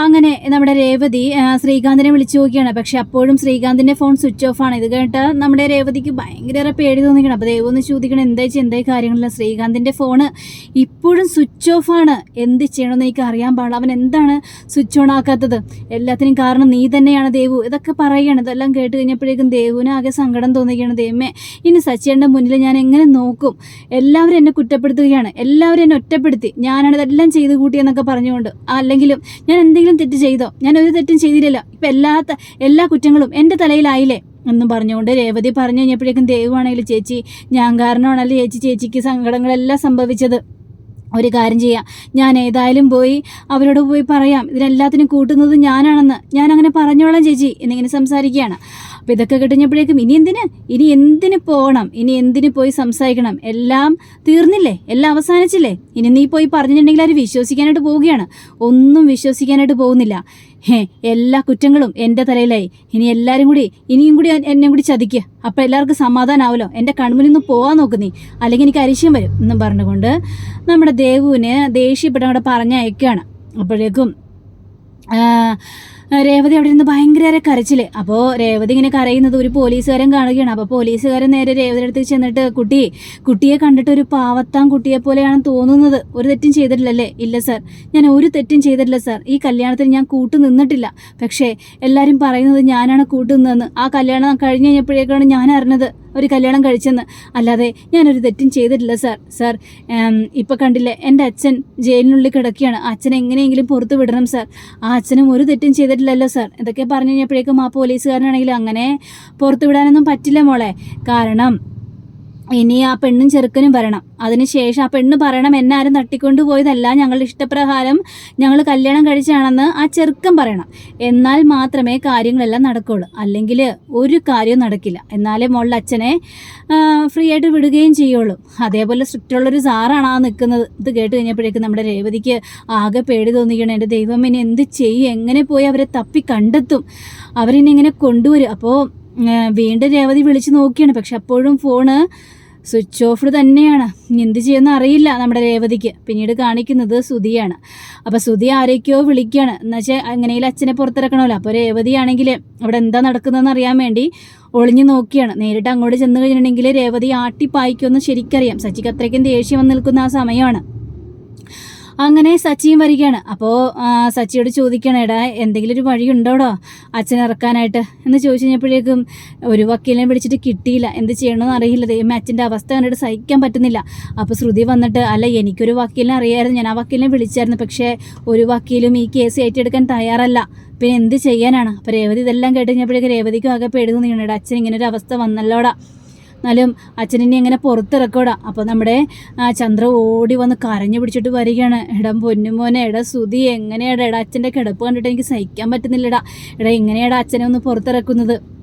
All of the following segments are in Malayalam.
അങ്ങനെ നമ്മുടെ രേവതി ശ്രീകാന്തിനെ വിളിച്ചു നോക്കിയാണ്. പക്ഷെ അപ്പോഴും ശ്രീകാന്തിന്റെ ഫോൺ സ്വിച്ച് ഓഫ് ആണ്. ഇത് കേട്ട് നമ്മുടെ രേവതിക്ക് ഭയങ്കര പേടി തോന്നിക്കണം അപ്പോൾ ദൈവം ഒന്ന് ചോദിക്കണം എന്താ എന്തായി കാര്യങ്ങളില്ല ശ്രീകാന്തിന്റെ ഫോണ് ഇപ്പോഴും സ്വിച്ച് ഓഫ് ആണ്. എന്ത് ചെയ്യണമെന്ന് എനിക്ക് അറിയാൻ പാടില്ല. അവൻ എന്താണ് സ്വിച്ച് ഓൺ ആക്കാത്തത്? എല്ലാത്തിനും കാരണം നീ തന്നെയാണ് ദേവു. ഇതൊക്കെ പറയുകയാണ്. ഇതെല്ലാം കേട്ട് കഴിഞ്ഞപ്പോഴേക്കും ദേവുവിന് ആകെ സങ്കടം തോന്നിക്കുകയാണ് ദൈവമേ ഇനി സച്ചിയുടെ മുന്നിൽ ഞാൻ എങ്ങനെ നോക്കും? എല്ലാവരും എന്നെ കുറ്റപ്പെടുത്തുകയാണ്. എല്ലാവരും എന്നെ ഒറ്റപ്പെടുത്തി. ഞാനാണ് ഇതെല്ലാം ചെയ്തു കൂട്ടിയെന്നൊക്കെ പറഞ്ഞുകൊണ്ട്. അല്ലെങ്കിലും ഞാൻ എന്തെങ്കിലും തെറ്റ് ചെയ്തോ? ഞാൻ ഒരു തെറ്റും ചെയ്തില്ലല്ലോ. ഇപ്പം എല്ലാ എല്ലാ കുറ്റങ്ങളും എന്റെ തലയിലായില്ലേ? എന്നും പറഞ്ഞുകൊണ്ട് രേവതി പറഞ്ഞു കഴിഞ്ഞപ്പോഴേക്കും ദൈവമാണെങ്കിലും ചേച്ചി ഞാൻ കാരണമാണല്ലോ ചേച്ചി ചേച്ചിക്ക് സങ്കടങ്ങളെല്ലാം സംഭവിച്ചത്. ഒരു കാര്യം ചെയ്യാം. ഞാൻ ഏതായാലും പോയി അവരോട് പോയി പറയാം. ഇതിനെല്ലാത്തിനും കൂട്ടുന്നത് ഞാനാണെന്ന്. ഞാൻ അങ്ങനെ പറഞ്ഞോളാം ചേച്ചി. എന്നിങ്ങനെ സംസാരിക്കുകയാണ്. അപ്പോൾ ഇതൊക്കെ കിട്ടുന്നപ്പോഴേക്കും ഇനി എന്തിന്? ഇനി എന്തിന് പോകണം? ഇനി എന്തിന് പോയി സംസാരിക്കണം? എല്ലാം തീർന്നില്ലേ? എല്ലാം അവസാനിച്ചില്ലേ? ഇനി നീ പോയി പറഞ്ഞിട്ടുണ്ടെങ്കിൽ അവർ വിശ്വസിക്കാനായിട്ട് പോവുകയാണ്? ഒന്നും വിശ്വസിക്കാനായിട്ട് പോകുന്നില്ല. ഹേ എല്ലാ കുറ്റങ്ങളും എന്റെ തലയിലായി. ഇനി എല്ലാവരും കൂടി ഇനിയും കൂടി എന്നെ കൂടി ചതിക്കുക അപ്പോൾ എല്ലാവർക്കും സമാധാനമാവല്ലോ എന്റെ കൺമുന്നിൽ നിന്ന് പോകാൻ നോക്ക് നീ. അല്ലെങ്കിൽ എനിക്ക് അരിശ്യം വരും എന്നും പറഞ്ഞുകൊണ്ട് നമ്മുടെ ദേവുവിന് ദേഷ്യപ്പെട്ട് അവിടെ പറഞ്ഞയക്കുകയാണ്. അപ്പോഴേക്കും രേവതി അവിടെ നിന്ന് ഭയങ്കര കരച്ചിൽ. അപ്പോൾ രേവതി ഇങ്ങനെ കരയുന്നത് ഒരു പോലീസുകാരൻ കാണുകയാണ്. അപ്പോൾ പോലീസുകാരൻ നേരെ രേവതി അടുത്ത് ചെന്നിട്ട് കുട്ടി കുട്ടിയെ കണ്ടിട്ട് ഒരു പാവത്താൻ കുട്ടിയെ പോലെയാണ് തോന്നുന്നത് ഒരു തെറ്റും ചെയ്തിട്ടില്ലല്ലേ? ഇല്ല സർ. ഞാൻ ഒരു തെറ്റും ചെയ്തിട്ടില്ല സർ. ഈ കല്യാണത്തിന് ഞാൻ കൂട്ടു നിന്നിട്ടില്ല. പക്ഷേ എല്ലാവരും പറയുന്നത് ഞാനാണ് കൂട്ടു നിന്നതെന്ന്. ആ കല്യാണം കഴിഞ്ഞ് കഴിഞ്ഞപ്പോഴേക്കാണ് ഞാൻ അറിഞ്ഞത്. ഒരു കല്യാണം കഴിച്ചെന്ന്. അല്ലാതെ ഞാനൊരു തെറ്റും ചെയ്തിട്ടില്ല സാർ. സാർ ഇപ്പം കണ്ടില്ലേ എന്റെ അച്ഛൻ ജയിലിനുള്ളിൽ കിടക്കുകയാണ്. അച്ഛനെ എങ്ങനെയെങ്കിലും പുറത്ത് വിടണം സാർ. ആ അച്ഛനും ഒരു തെറ്റും ചെയ്തിട്ടില്ലല്ലോ സാർ. ഇതൊക്കെ പറഞ്ഞു കഴിഞ്ഞപ്പോഴേക്കും ആ പോലീസുകാരനാണെങ്കിൽ അങ്ങനെ പുറത്ത് വിടാനൊന്നും പറ്റില്ല മോളെ. കാരണം ഇനി ആ പെണ്ണും ചെറുക്കനും വരണം. അതിനുശേഷം ആ പെണ്ണ് പറയണം എന്നാരും തട്ടിക്കൊണ്ടു പോയതല്ല ഞങ്ങളുടെ ഇഷ്ടപ്രകാരം ഞങ്ങൾ കല്യാണം കഴിച്ചാണെന്ന് ആ ചെറുക്കൻ പറയണം. എന്നാൽ മാത്രമേ കാര്യങ്ങളെല്ലാം നടക്കുള്ളൂ. അല്ലെങ്കിൽ ഒരു കാര്യവും നടക്കില്ല. എന്നാലേ മോളുടെ അച്ഛനെ ഫ്രീ ആയിട്ട് വിടുകയും ചെയ്യുള്ളൂ. അതേപോലെ സ്ട്രിക്റ്റ് ഉള്ളൊരു സാറാണ് ആ നിൽക്കുന്നത്. ഇത് കേട്ട് കഴിഞ്ഞപ്പോഴേക്കും നമ്മുടെ രേവതിക്ക് ആകെ പേടി തോന്നിക്കണം. എന്റെ ദൈവം ഇനി എന്ത് ചെയ്യും? എങ്ങനെ പോയി അവരെ തപ്പി കണ്ടെത്തും? അവരിനെ ഇങ്ങനെ കൊണ്ടുവരും? അപ്പോൾ വീണ്ടും രേവതി വിളിച്ച് നോക്കിയാണ്. പക്ഷെ അപ്പോഴും ഫോണ് സ്വിച്ച് ഓഫ് തന്നെയാണ്. എന്ത് ചെയ്യുമെന്ന് അറിയില്ല നമ്മുടെ രേവതിക്ക്. പിന്നീട് കാണിക്കുന്നത് സുധിയാണ്. അപ്പോൾ സുധി ആരൊക്കെയോ വിളിക്കുകയാണ് എന്നുവെച്ചാൽ എങ്ങനെയും അച്ഛനെ പുറത്തിറക്കണമല്ലോ. അപ്പോൾ രേവതിയാണെങ്കിൽ അവിടെ എന്താ നടക്കുന്നതെന്ന് അറിയാൻ വേണ്ടി ഒളിഞ്ഞു നോക്കിയാണ്. നേരിട്ട് അങ്ങോട്ട് ചെന്ന് കഴിഞ്ഞിട്ടുണ്ടെങ്കിൽ രേവതി ആട്ടിപ്പായിക്കുമെന്ന് ശരിക്കറിയാം. സച്ചിക്ക് അത്രയ്ക്കും ദേഷ്യം വന്ന് നിൽക്കുന്ന ആ സമയമാണ്. അങ്ങനെ സച്ചിയും വരികയാണ്. അപ്പോൾ സച്ചിയോട് ചോദിക്കണം എടാ എന്തെങ്കിലും ഒരു വഴി ഉണ്ടോടോ അച്ഛൻ ഇറക്കാനായിട്ട്? എന്ന് ചോദിച്ചു കഴിഞ്ഞപ്പോഴേക്കും ഒരു വക്കീലിനെ വിളിച്ചിട്ട് കിട്ടിയില്ല. എന്ത് ചെയ്യണമെന്ന് അറിയില്ല. ദൈവമേ അച്ഛന്റെ അവസ്ഥ കണ്ടിട്ട് സഹിക്കാൻ പറ്റുന്നില്ല. അപ്പോൾ ശ്രുതി വന്നിട്ട് അല്ല എനിക്കൊരു വക്കീലിനെ അറിയായിരുന്നു. ഞാൻ ആ വക്കീലിനെ വിളിച്ചായിരുന്നു. പക്ഷേ ഒരു വക്കീലും ഈ കേസ് ഏറ്റെടുക്കാൻ തയ്യാറല്ല. പിന്നെ എന്ത് ചെയ്യാനാണ്? അപ്പോൾ രേവതി ഇതെല്ലാം കേട്ട് കഴിഞ്ഞപ്പോഴേക്കും രേവതിക്കും ആകെ പേടി തോന്നിയാണ് അച്ഛൻ ഇങ്ങനെ ഒരു അവസ്ഥ വന്നല്ലോടാ. എന്നാലും അച്ഛനെ ഇങ്ങനെ പുറത്തിറക്കോടാ. അപ്പോൾ നമ്മുടെ ചന്ദ്ര ഓടി വന്ന് കരഞ്ഞു പിടിച്ചിട്ട് വരികയാണ്. എടാ പൊന്നുമോനെ എടാ സുതി എങ്ങനെയാടാ? എടാ അച്ഛന്റെ കിടപ്പ് കണ്ടിട്ട് എനിക്ക് സഹിക്കാൻ പറ്റുന്നില്ലടാ. എടാ എങ്ങനെയാടാ അച്ഛനെ ഒന്ന് പുറത്തിറക്കുന്നത്.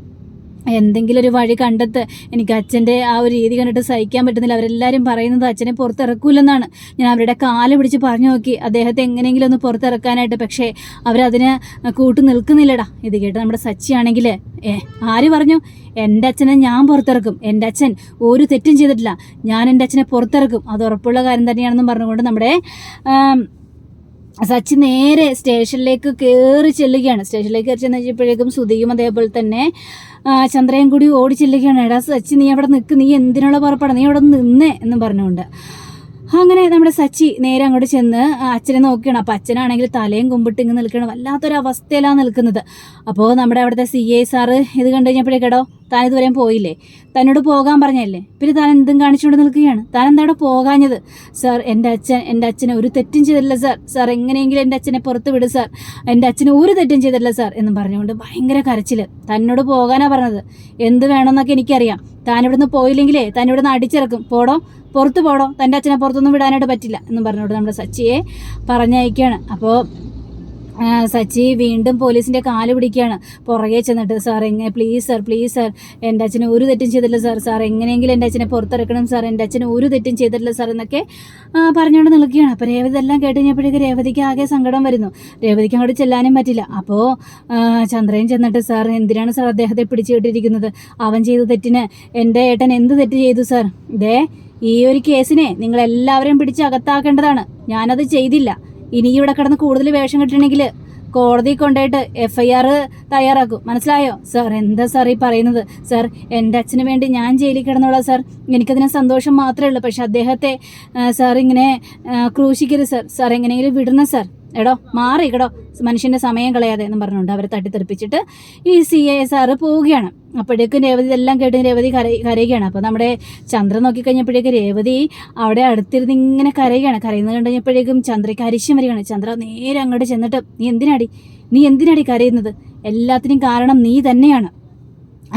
എന്തെങ്കിലും ഒരു വഴി കണ്ടെത്ത്. എനിക്ക് അച്ഛന്റെ ആ ഒരു രീതി കണ്ടിട്ട് സഹിക്കാൻ പറ്റുന്നില്ല. അവരെല്ലാവരും പറയുന്നത് അച്ഛനെ പുറത്തിറക്കൂലെന്നാണ്. ഞാൻ അവരുടെ കാൽ പിടിച്ച് പറഞ്ഞു നോക്കി. അദ്ദേഹത്തെ എങ്ങനെയെങ്കിലും ഒന്ന് പുറത്തിറക്കാനായിട്ട്. പക്ഷേ അവരതിന് കൂട്ടു നിൽക്കുന്നില്ലടാ. ഇത് കേട്ട് നമ്മുടെ സച്ചിയാണെങ്കിൽ ഏ ആര് പറഞ്ഞു? എന്റെ അച്ഛനെ ഞാൻ പുറത്തിറക്കും. എന്റെ അച്ഛൻ ഒരു തെറ്റും ചെയ്തിട്ടില്ല. ഞാൻ എന്റെ അച്ഛനെ പുറത്തിറക്കും. അത് ഉറപ്പുള്ള കാര്യം തന്നെയാണെന്നും പറഞ്ഞുകൊണ്ട് നമ്മുടെ സച്ചി നേരെ സ്റ്റേഷനിലേക്ക് കയറി ചെല്ലുകയാണ്. സ്റ്റേഷനിലേക്ക് കയറി ചെന്ന് കഴിഞ്ഞപ്പോഴേക്കും സുധിയും അതേപോലെ തന്നെ ചന്ദ്രയും കൂടി ഓടി എടാ സച്ചി നീ അവിടെ നിൽക്ക് നീ എന്തിനുള്ള പുറപ്പെടാം? നീ അവിടെ നിന്നേ എന്ന് പറഞ്ഞുകൊണ്ട്. അങ്ങനെ നമ്മുടെ സച്ചി നേരെ അങ്ങോട്ട് ചെന്ന് അച്ഛനെ നോക്കുകയാണ് അപ്പോൾ അച്ഛനാണെങ്കിൽ തലയും കുമ്പിട്ട് ഇങ്ങനെ നിൽക്കണം വല്ലാത്തൊരു അവസ്ഥയിലാണ് നിൽക്കുന്നത്. അപ്പോൾ നമ്മുടെ അവിടുത്തെ സി ഐ സാറ് ഇത് കണ്ടു കഴിഞ്ഞപ്പോഴേക്കടോ താൻ ഇതുവരെയും പോയില്ലേ? തന്നോട് പോകാൻ പറഞ്ഞല്ലേ? പിന്നെ താൻ എന്തും കാണിച്ചുകൊണ്ട് നിൽക്കുകയാണ്. താൻ എന്താ അവിടെ പോകാഞ്ഞത്? സാർ എന്റെ അച്ഛൻ എന്റെ അച്ഛനെ ഒരു തെറ്റും ചെയ്തില്ല സാർ സാർ എങ്ങനെയെങ്കിലും എന്റെ അച്ഛനെ പുറത്ത് വിടും സാർ എന്റെ അച്ഛനെ ഒരു തെറ്റും ചെയ്തില്ല സാർ എന്നും പറഞ്ഞുകൊണ്ട് ഭയങ്കര കരച്ചിൽ തന്നോട് പോകാനാണ് പറഞ്ഞത്. എന്ത് വേണമെന്നൊക്കെ എനിക്കറിയാം. താൻ ഇവിടുന്ന് പോയില്ലെങ്കിലേ താൻ ഇവിടുന്ന് അടിച്ചിറക്കും. പോടോ പുറത്ത് പോടോ. തന്റെ അച്ഛനെ പുറത്തൊന്നും വിടാനായിട്ട് പറ്റില്ല എന്നും പറഞ്ഞുകൊണ്ട് നമ്മുടെ സച്ചിയെ പറഞ്ഞയക്കുകയാണ്. അപ്പോൾ സച്ചി വീണ്ടും പോലീസിന്റെ കാൽ പിടിക്കുകയാണ്. പുറകെ ചെന്നിട്ട് സാർ എങ്ങനെ പ്ലീസ് സാർ പ്ലീസ് സാർ എന്റെ അച്ഛനെ ഒരു തെറ്റും ചെയ്തിട്ടില്ല സാർ സാർ എങ്ങനെയെങ്കിലും എന്റെ അച്ഛനെ പുറത്തിറക്കണം സാർ എന്റെ അച്ഛനെ ഒരു തെറ്റും ചെയ്തിട്ടില്ല സാർ എന്നൊക്കെ പറഞ്ഞുകൊണ്ട് നിൽക്കുകയാണ്. അപ്പോൾ രേവതി എല്ലാം കേട്ട് കഴിഞ്ഞപ്പോഴേക്ക് രേവതിക്ക് ആകെ സങ്കടം വരുന്നു. രേവതിക്ക് അങ്ങോട്ട് ചെല്ലാനും പറ്റില്ല. അപ്പോൾ ചന്ദ്രൻ ചെന്നിട്ട് സാർ എന്തിനാണ് സാർ അദ്ദേഹത്തെ പിടിച്ചു കിട്ടിയിരിക്കുന്നത്? അവൻ ചെയ്ത തെറ്റിന് എന്റെ ഏട്ടൻ എന്ത് തെറ്റ് ചെയ്തു സാർ ഇതേ ഈ ഒരു കേസിനെ നിങ്ങൾ എല്ലാവരെയും പിടിച്ച് അകത്താക്കേണ്ടതാണ്. ഞാനത് ചെയ്തില്ല. ഇനി ഇവിടെ കിടന്ന് കൂടുതൽ വേഷം കിട്ടണമെങ്കിൽ കോടതി കൊണ്ടുപോയിട്ട് എഫ് ഐ ആർ തയ്യാറാക്കും. മനസ്സിലായോ? സാർ എന്താ സാർ ഈ പറയുന്നത്? സാർ എന്റെ അച്ഛന് വേണ്ടി ഞാൻ ജയിലിൽ കിടന്നോളാം സാർ എനിക്കതിന് സന്തോഷം മാത്രമേ ഉള്ളൂ. പക്ഷെ അദ്ദേഹത്തെ സാർ ഇങ്ങനെ ക്രൂശിക്കരുത് സാർ സാർ എങ്ങനെയെങ്കിലും വിടണം സാർ എടോ മാറി കേടോ. മനുഷ്യന്റെ സമയം കളയാതെ എന്ന് പറഞ്ഞുകൊണ്ട് അവരെ തട്ടിത്തെറിപ്പിച്ചിട്ട് ഈ സി എ സാറ് പോവുകയാണ്. അപ്പോഴേക്കും രേവതി ഇതെല്ലാം കേട്ട് രേവതി കര കരയുകയാണ്. അപ്പോൾ നമ്മുടെ ചന്ദ്രൻ നോക്കിക്കഴിഞ്ഞപ്പോഴേക്കും രേവതി അവിടെ അടുത്തിരുന്ന് ഇങ്ങനെ കരയുകയാണ്. കരയുന്നത് കണ്ടു കഴിഞ്ഞപ്പോഴേക്കും ചന്ദ്രയ്ക്ക് അരിശം വരികയാണ്. ചന്ദ്ര നേരെ അങ്ങോട്ട് ചെന്നിട്ട് നീ എന്തിനാടി? നീ എന്തിനാടി കരയുന്നത്? എല്ലാത്തിനും കാരണം നീ തന്നെയാണ്.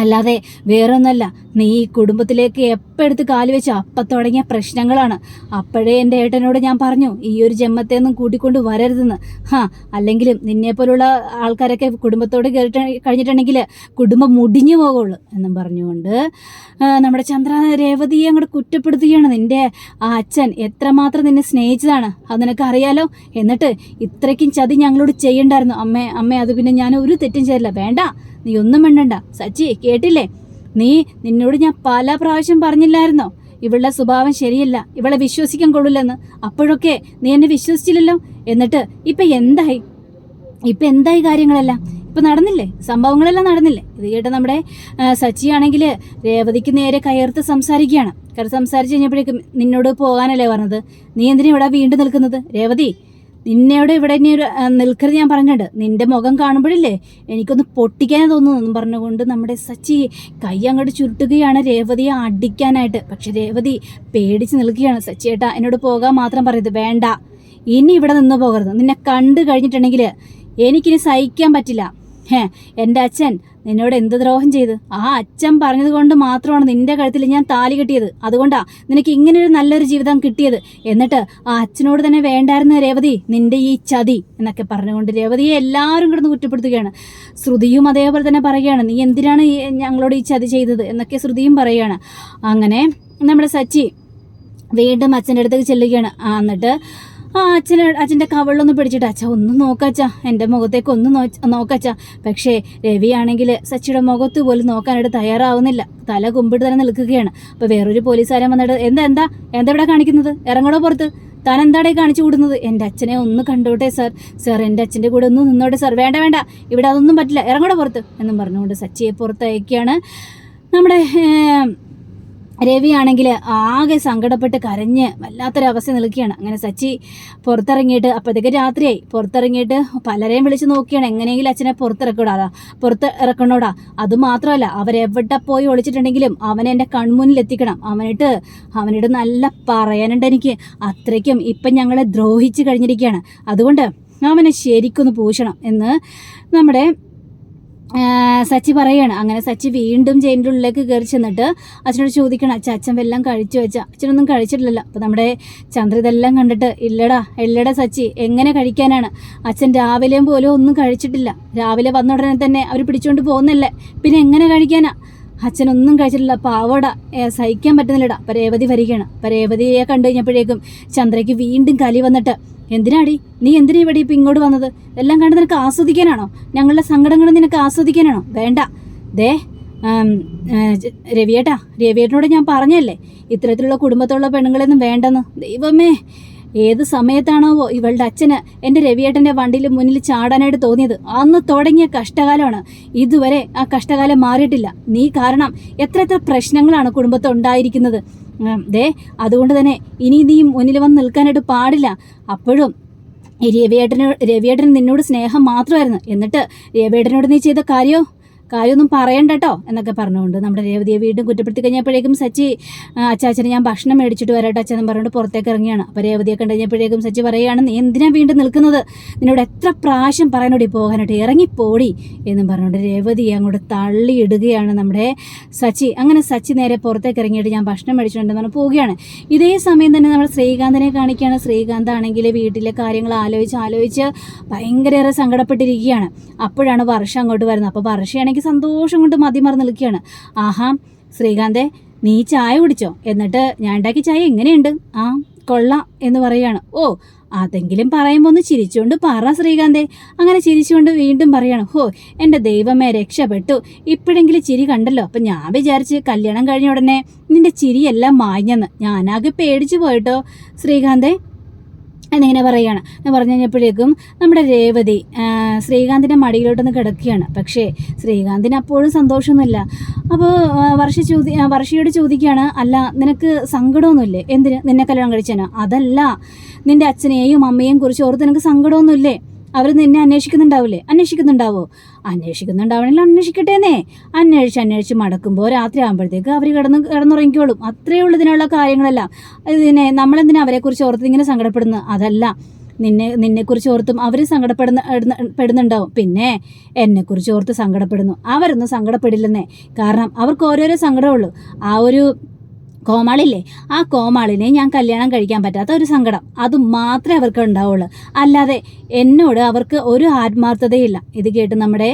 അല്ലാതെ വേറൊന്നല്ല നീ ഈ കുടുംബത്തിലേക്ക് എപ്പോൾ എടുത്ത് കാൽ വെച്ച് അപ്പം തുടങ്ങിയ പ്രശ്നങ്ങളാണ്. അപ്പോഴേ എന്റെ ഏട്ടനോട് ഞാൻ പറഞ്ഞു ഈ ഒരു ജന്മത്തെ ഒന്നും കൂട്ടിക്കൊണ്ട് വരരുതെന്ന്. ഹാ അല്ലെങ്കിലും നിന്നെപ്പോലുള്ള ആൾക്കാരൊക്കെ കുടുംബത്തോട് കേട്ട് കഴിഞ്ഞിട്ടുണ്ടെങ്കിൽ കുടുംബം മുടിഞ്ഞു പോകുള്ളൂ എന്നും പറഞ്ഞുകൊണ്ട് നമ്മുടെ ചന്ദ്ര രേവതിയെ അങ്ങോട്ട് കുറ്റപ്പെടുത്തുകയാണ്. നിന്റെ ആ അച്ഛൻ എത്രമാത്രം നിന്നെ സ്നേഹിച്ചതാണ് അത് നിനക്ക് അറിയാലോ എന്നിട്ട് ഇത്രയ്ക്കും ചതി ഞങ്ങളോട് ചെയ്യണ്ടായിരുന്നു. അമ്മേ അമ്മേ അത് പിന്നെ ഞാൻ ഒരു തെറ്റും ചെയ്തില്ല. വേണ്ട നീ ഒന്നും മിണ്ടണ്ട. സച്ചി കേട്ടില്ലേ? നീ നിന്നോട് ഞാൻ പല പ്രാവശ്യം പറഞ്ഞില്ലായിരുന്നോ? ഇവളുടെ സ്വഭാവം ശരിയല്ല. ഇവളെ വിശ്വസിക്കാൻ കൊള്ളില്ലെന്ന്. അപ്പോഴൊക്കെ നീ എന്നെ വിശ്വസിച്ചില്ലല്ലോ? എന്നിട്ട് ഇപ്പൊ എന്തായി? ഇപ്പൊ എന്തായി കാര്യങ്ങളെല്ലാം? ഇപ്പൊ നടന്നില്ലേ? സംഭവങ്ങളെല്ലാം നടന്നില്ലേ? ഇത് കേട്ട് നമ്മുടെ സച്ചിയാണെങ്കിൽ സച്ചി രേവതിക്ക് നേരെ കയർത്ത് സംസാരിക്കുകയാണ്. കയർത്ത് സംസാരിച്ച് കഴിഞ്ഞപ്പോഴേക്കും നിന്നോട് പോകാനല്ലേ പറഞ്ഞത്? നീ എന്തിനാ ഇവിടെ വീണ്ടും നിൽക്കുന്നത്? രേവതി നിന്നോട് ഇവിടെ ഇനി ഒരു നിൽക്കരുത് ഞാൻ പറഞ്ഞിട്ടുണ്ട്. നിന്റെ മുഖം കാണുമ്പോഴില്ലേ എനിക്കൊന്ന് പൊട്ടിക്കാനേ തോന്നുന്നു എന്നും പറഞ്ഞുകൊണ്ട് നമ്മുടെ സച്ചി കൈ അങ്ങോട്ട് ചുരുട്ടുകയാണ് രേവതിയെ അടിക്കാനായിട്ട്. പക്ഷെ രേവതി പേടിച്ച് നിൽക്കുകയാണ്. സച്ചിയേട്ടാ എന്നോട് പോകാൻ മാത്രം പറയരുത്. വേണ്ട. ഇനി ഇവിടെ നിന്ന് പോകരുത്. നിന്നെ കണ്ടു കഴിഞ്ഞിട്ടുണ്ടെങ്കിൽ എനിക്കിനി സഹിക്കാൻ പറ്റില്ല. ഹേ എന്റെ അച്ഛൻ നിന്നോട് എന്ത് ദ്രോഹം ചെയ്ത്? ആ അച്ഛൻ പറഞ്ഞത് കൊണ്ട് മാത്രമാണ് നിന്റെ കഴുത്തിൽ ഞാൻ താലി കിട്ടിയത്. അതുകൊണ്ടാ നിനക്ക് ഇങ്ങനൊരു നല്ലൊരു ജീവിതം കിട്ടിയത്. എന്നിട്ട് ആ അച്ഛനോട് തന്നെ വേണ്ടായിരുന്ന രേവതി നിന്റെ ഈ ചതി എന്നൊക്കെ പറഞ്ഞുകൊണ്ട് രേവതിയെ എല്ലാവരും കിടന്ന് കുറ്റപ്പെടുത്തുകയാണ്. ശ്രുതിയും അതേപോലെ തന്നെ പറയുകയാണ് നീ എന്തിനാണ് ഞങ്ങളോട് ഈ ചതി ചെയ്തത്? എന്നൊക്കെ ശ്രുതിയും പറയുകയാണ്. അങ്ങനെ നമ്മുടെ സച്ചി വീണ്ടും അച്ഛന്റെ അടുത്തേക്ക് ചെല്ലുകയാണ്. എന്നിട്ട് ആ അച്ഛന അച്ഛന്റെ കവളിലൊന്ന് പിടിച്ചിട്ട് അച്ഛ ഒന്ന് നോക്കച്ചാ. എന്റെ മുഖത്തേക്ക് ഒന്ന് നോക്കച്ചാ. പക്ഷേ രവിയാണെങ്കിൽ സച്ചിയുടെ മുഖത്ത് പോലും നോക്കാനായിട്ട് തയ്യാറാവുന്നില്ല. തല കുമ്പിട്ട് തന്നെ നിൽക്കുകയാണ്. അപ്പോൾ വേറൊരു പോലീസുകാരൻ വന്നിട്ട് എന്താ എന്താ? എന്താ ഇവിടെ കാണിക്കുന്നത്? ഇറങ്ങണോ പുറത്ത്? താൻ എന്താടേ കാണിച്ചു കൂടുന്നത് എന്റെ അച്ഛനെ ഒന്ന് കണ്ടോട്ടെ സാർ. സാർ എന്റെ അച്ഛന്റെ കൂടെ ഒന്ന് നിന്നോട്ടെ സാർ. വേണ്ട വേണ്ട. ഇവിടെ അതൊന്നും പറ്റില്ല. ഇറങ്ങണോ പുറത്ത്? എന്നും പറഞ്ഞുകൊണ്ട് സച്ചിയെ പുറത്തയക്കുകയാണ്. നമ്മുടെ രവിയാണെങ്കിൽ ആകെ സങ്കടപ്പെട്ട് കരഞ്ഞ് വല്ലാത്തൊരവസ്ഥ നിൽക്കുകയാണ്. അങ്ങനെ സച്ചി പുറത്തിറങ്ങിയിട്ട് അപ്പോഴത്തേക്ക് രാത്രിയായി. പുറത്തിറങ്ങിയിട്ട് പലരെയും വിളിച്ച് നോക്കിയാണ്. എങ്ങനെയെങ്കിലും അച്ഛനെ പുറത്തിറക്കൂടാ പുറത്ത് ഇറക്കണോടാ അത് മാത്രമല്ല അവരെവിടെ പോയി ഒളിച്ചിട്ടുണ്ടെങ്കിലും അവനെ എന്റെ കൺമുന്നിൽ എത്തിക്കണം. അവനിട്ട് അവനോട് നല്ല പറയാനുണ്ട് എനിക്ക്. അത്രയ്ക്കും ഇപ്പം ഞങ്ങളെ ദ്രോഹിച്ച് കഴിഞ്ഞിരിക്കുകയാണ്. അതുകൊണ്ട് അവനെ ശരിക്കൊന്ന് പൂശണം എന്ന് നമ്മുടെ സച്ചി പറയാണ്. അങ്ങനെ സച്ചി വീണ്ടും ജയിലിന്റെ ഉള്ളിലേക്ക് കയറി ചെന്നിട്ട് അച്ഛനോട് ചോദിക്കണം അച്ഛൻ അച്ഛൻ എല്ലാം കഴിച്ചു? വെച്ച അച്ഛനൊന്നും കഴിച്ചിട്ടില്ലല്ലോ. അപ്പോൾ നമ്മുടെ ചന്ദ്ര ഇതെല്ലാം കണ്ടിട്ട് ഇല്ലടാ എല്ലടാ സച്ചി എങ്ങനെ കഴിക്കാനാണ്? അച്ഛൻ രാവിലെയും പോലും ഒന്നും കഴിച്ചിട്ടില്ല. രാവിലെ വന്ന ഉടനെ തന്നെ അവർ പിടിച്ചുകൊണ്ട് പോകുന്നല്ലേ? പിന്നെ എങ്ങനെ കഴിക്കാനാ? അച്ഛനൊന്നും കഴിച്ചിട്ടില്ല. പാവട സഹിക്കാൻ പറ്റുന്നില്ലടാ. അപ്പം രേവതി വരികയാണ്. അപ്പം രേവതിയെ കണ്ടു കഴിഞ്ഞപ്പോഴേക്കും ചന്ദ്രയ്ക്ക് വീണ്ടും കലി വന്നിട്ട് എന്തിനാടി? നീ എന്തിനാ ഇവിടെ ഇപ്പം ഇങ്ങോട്ട് വന്നത്? എല്ലാം കണ്ട് നിനക്ക് ആസ്വദിക്കാനാണോ? ഞങ്ങളുടെ സങ്കടങ്ങൾ നിനക്ക് ആസ്വദിക്കാനാണോ? വേണ്ട. ദേ രവിയേട്ടാ രവിയേട്ടനോട് ഞാൻ പറഞ്ഞല്ലേ? ഇത്തരത്തിലുള്ള കുടുംബത്തുള്ള പെണ്ണുങ്ങളെയൊന്നും വേണ്ടെന്ന്. ദൈവമേ ഏത് സമയത്താണോ ഇവളുടെ അച്ഛന് എന്റെ രവിയേട്ടന്റെ വണ്ടിയിൽ മുന്നിൽ ചാടാനായിട്ട് തോന്നിയത്. അന്ന് തുടങ്ങിയ കഷ്ടകാലമാണ്. ഇതുവരെ ആ കഷ്ടകാലം മാറിയിട്ടില്ല. നീ കാരണം എത്ര എത്ര പ്രശ്നങ്ങളാണ് കുടുംബത്തിൽ ഉണ്ടായിരിക്കുന്നത്. ദേ അതുകൊണ്ട് തന്നെ ഇനി നീ മുന്നിൽ വന്ന് നിൽക്കാനായിട്ട് പാടില്ല. അപ്പോഴും രവിയേട്ടനോ രവിയേട്ടന് നിന്നോട് സ്നേഹം മാത്രമായിരുന്നു. എന്നിട്ട് രവിയേട്ടനോട് നീ ചെയ്ത കാര്യോ? കാര്യമൊന്നും പറയണ്ട കേട്ടോ എന്നൊക്കെ പറഞ്ഞുകൊണ്ട് നമ്മുടെ രേവതിയെ വീണ്ടും കുറ്റപ്പെടുത്തി കഴിഞ്ഞപ്പോഴേക്കും സച്ചി അച്ചാച്ചന് ഞാൻ ഭക്ഷണം മേടിച്ചിട്ട് വരട്ടെ അച്ഛനും പറഞ്ഞുകൊണ്ട് പുറത്തേക്ക് ഇറങ്ങിയാണ് അപ്പോൾ രേവതിയെ കണ്ടു കഴിഞ്ഞപ്പോഴേക്കും സച്ചി പറയുകയാണ് നീ എന്തിനാ വീണ്ടും നിൽക്കുന്നത്? നിന്നോട് എത്ര പ്രാവശ്യം പറയാനോടി പോകാനായിട്ട് ഇറങ്ങിപ്പോടി എന്നും പറഞ്ഞുകൊണ്ട് രേവതി അങ്ങോട്ട് തള്ളിയിടുകയാണ് നമ്മുടെ സച്ചി. അങ്ങനെ സച്ചി നേരെ പുറത്തേക്ക് ഇറങ്ങിയിട്ട് ഞാൻ ഭക്ഷണം മേടിച്ചിട്ടുണ്ടെന്ന് പറഞ്ഞ് പോവുകയാണ്. ഇതേ സമയം തന്നെ നമ്മൾ ശ്രീകാന്തിനെ കാണിക്കുകയാണ്. ശ്രീകാന്ത് ആണെങ്കിൽ വീട്ടിലെ കാര്യങ്ങൾ ആലോചിച്ച് ആലോചിച്ച് ഭയങ്കരേറെ സങ്കടപ്പെട്ടിരിക്കുകയാണ്. അപ്പോഴാണ് വർഷ അങ്ങോട്ട് വരുന്നത്. അപ്പോൾ വർഷയാണെങ്കിൽ സന്തോഷം കൊണ്ട് മതിമറന്ന് നിൽക്കുകയാണ്. ആഹാ ശ്രീകാന്തേ നീ ചായ കുടിച്ചോ? എന്നിട്ട് ഞാൻ ഉണ്ടാക്കിയ ചായ എങ്ങനെയുണ്ട്? ആ കൊള്ളാം എന്ന് പറയുകയാണ്. ഓ അതെങ്കിലും പറയുമ്പോൾ ഒന്ന് ചിരിച്ചുകൊണ്ട് പറ ശ്രീകാന്തേ. അങ്ങനെ ചിരിച്ചുകൊണ്ട് വീണ്ടും പറയണം ഹോ എന്റെ ദൈവമേ രക്ഷപ്പെട്ടു. ഇപ്പോഴെങ്കിലും ചിരി കണ്ടല്ലോ. അപ്പം ഞാൻ വിചാരിച്ച് കല്യാണം കഴിഞ്ഞ ഉടനെ നിന്റെ ചിരിയെല്ലാം മാഞ്ഞെന്ന്. ഞാനാകെ പേടിച്ചു പോയിട്ടോ. ശ്രീകാന്തേ എന്നിങ്ങനെ പറയുകയാണ്. എന്ന് പറഞ്ഞു കഴിഞ്ഞപ്പോഴേക്കും നമ്മുടെ രേവതി ശ്രീകാന്തിന്റെ മടിയിലോട്ടൊന്ന് കിടക്കുകയാണ്. പക്ഷേ ശ്രീകാന്തിന് അപ്പോഴും സന്തോഷമൊന്നുമില്ല. അപ്പോൾ വർഷ ചോദി വർഷയോട് ചോദിക്കുകയാണ് അല്ല നിനക്ക് സങ്കടമൊന്നുമില്ലേ? എന്തിന് നിന്നെ കല്യാണം കഴിച്ചാനോ? അതല്ല നിന്റെ അച്ഛനെയും അമ്മയെയും കുറിച്ച് ഓർത്ത് നിനക്ക് സങ്കടമൊന്നുമില്ലേ? അവർ നിന്നെ അന്വേഷിക്കുന്നുണ്ടാവില്ലേ? അന്വേഷിക്കുന്നുണ്ടാവോ? അന്വേഷിക്കുന്നുണ്ടാവണമെങ്കിൽ അന്വേഷിക്കട്ടേന്നേ. അന്വേഷിച്ച് അന്വേഷിച്ച് മടക്കുമ്പോൾ രാത്രി ആകുമ്പോഴത്തേക്ക് അവർ കിടന്ന് കിടന്നുറങ്ങിക്കോളും. അത്രയേ ഉള്ളൂ ഇതിനുള്ള കാര്യങ്ങളെല്ലാം. ഇതിനെ നമ്മളെന്തിനാ അവരെക്കുറിച്ച് ഓർത്ത് ഇങ്ങനെ സങ്കടപ്പെടുന്നു? അതല്ല നിന്നെ നിന്നെക്കുറിച്ച് ഓർത്തും അവർ സങ്കടപ്പെടുന്ന പെടുന്നുണ്ടാവും. പിന്നെ എന്നെക്കുറിച്ച് ഓർത്ത് സങ്കടപ്പെടുന്നു. അവരൊന്നും സങ്കടപ്പെടില്ലെന്നേ. കാരണം അവർക്ക് ഓരോരോ സങ്കടമുള്ളൂ. ആ ഒരു കോമാളില്ലേ? ആ കോമാളിനെ ഞാൻ കല്യാണം കഴിക്കാൻ പറ്റാത്ത ഒരു സങ്കടം. അത് മാത്രമേ അവർക്ക് ഉണ്ടാവുള്ളൂ. അല്ലാതെ എന്നോട് അവർക്ക് ഒരു ആത്മാർത്ഥതയില്ല. ഇത് കേട്ട് നമ്മുടെ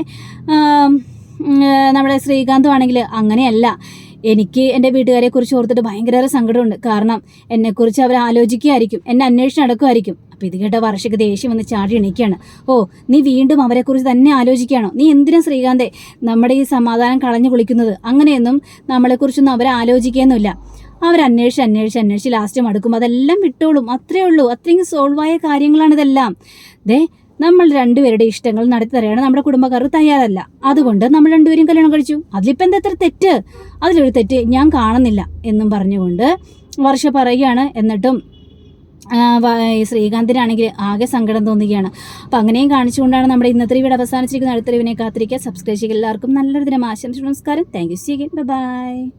നമ്മുടെ ശ്രീകാന്തും ആണെങ്കിൽ അങ്ങനെയല്ല. എനിക്ക് എന്റെ വീട്ടുകാരെ കുറിച്ച് ഓർത്തിട്ട് ഭയങ്കര സങ്കടമുണ്ട്. കാരണം എന്നെക്കുറിച്ച് അവർ ആലോചിക്കുകയായിരിക്കും. എന്നെ അന്വേഷണം നടക്കുമായിരിക്കും. അപ്പം ഇത് കേട്ട വർഷയ്ക്ക് ദേഷ്യം വന്ന് ചാടി എണീക്കുകയാണ്. ഓ നീ വീണ്ടും അവരെക്കുറിച്ച് തന്നെ ആലോചിക്കുകയാണോ? നീ എന്തിനാ ശ്രീകാന്തേ നമ്മുടെ ഈ സമാധാനം കളഞ്ഞു കുളിക്കുന്നത്? അങ്ങനെയൊന്നും നമ്മളെക്കുറിച്ചൊന്നും അവരെ ആലോചിക്കുകയൊന്നുമില്ല. അവർ അന്വേഷിച്ച് അന്വേഷിച്ച് ലാസ്റ്റ് മടുക്കും അതെല്ലാം വിട്ടോളും. അത്രേ ഉള്ളൂ. അത്രയും സോൾവായ കാര്യങ്ങളാണിതെല്ലാം ദേ നമ്മൾ രണ്ടുപേരുടെ ഇഷ്ടങ്ങൾ നടത്തി തരാണ് നമ്മുടെ കുടുംബക്കാർ തയ്യാറല്ല. അതുകൊണ്ട് നമ്മൾ രണ്ടുപേരും കല്യാണം കഴിച്ചു. അതിലിപ്പോൾ എന്താ എത്ര തെറ്റ്? അതിലൊരു തെറ്റ് ഞാൻ കാണുന്നില്ല എന്നും പറഞ്ഞുകൊണ്ട് വർഷ പറയുകയാണ്. എന്നിട്ടും ശ്രീകാന്തിനാണെങ്കിൽ ആകെ സങ്കടം തോന്നുകയാണ്. അപ്പം അങ്ങനെയും കാണിച്ചുകൊണ്ടാണ് നമ്മുടെ ഇന്നത്തെ ഇവിടെ അവസാനിച്ചിരിക്കുന്ന അടുത്ത റിവിനെ കാത്തിരിക്കുക. സബ്സ്ക്രൈബ് ചെയ്യുക. എല്ലാവർക്കും നല്ലൊരു ദിനം. ആശംസിച്ചു നമസ്കാരം. Thank you C by